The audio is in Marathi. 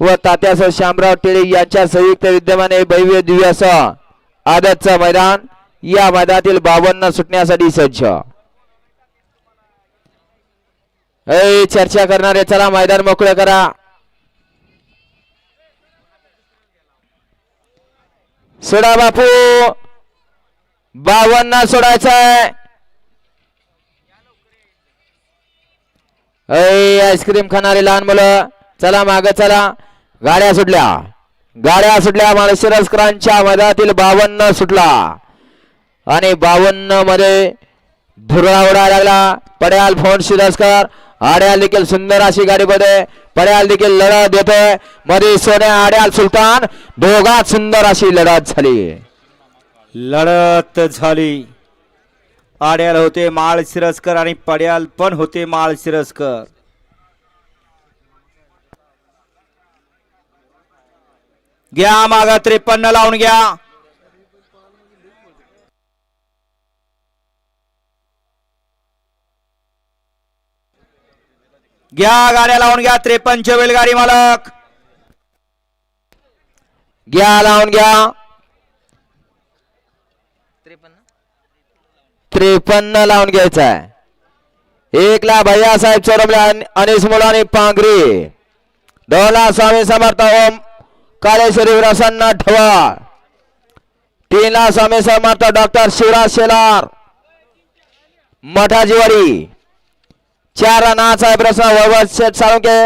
व तात्यासह श्यामराव टेळे यांच्या संयुक्त विद्यमाने भव्य दिव्य असं आदतचं मैदान या मैदानातील बावन्न सुटण्यासाठी सज्ज. चर्चा करणारे चला मैदान मोकळं करा. सोडा बापू. बावन्न सोडायचंय ऐ आईस्क्रीम खाणारे लहान मुलं. चला माग चला. गाड्या सुटल्या. गाड्या सुटल्या. माळशिरसकरांच्या मैदानातील बावन्न सुटला. आणि बावन्नमध्ये धुरळा उडायला लागला. पड्याल फोन शिरस्कर आड्याल देखील सुंदर अशी गाडीमध्ये पड्याल देखील लढत देतोयमध्ये सोन्या आड्याल सुलतान दोघात सुंदर अशी लढत झाली. लढत झाली. आड्याल होते माळ शिरस्कर आणि पड्याल पण होते माळ शिरस्कर घ्या मागा त्रेपन्न लावून घ्या. घ्या गाड्या लावून घ्या त्रेपन्न बैलगाडी मालक. घ्या लावून घ्या. त्रेपन्न? लावून घ्यायचा आहे एक ला भैया साहेब चोरमले अनिस मुलानी पांगरी दोन ला स्वामी समर्थ ओम. कालेश्वरी प्रसन्न ठवाळ तीन ला स्वामी समर्थ डॉक्टर शिवराज शेलार मठाजीवारी चार नाथ साहेब रसा वैभव शेठ साळुंके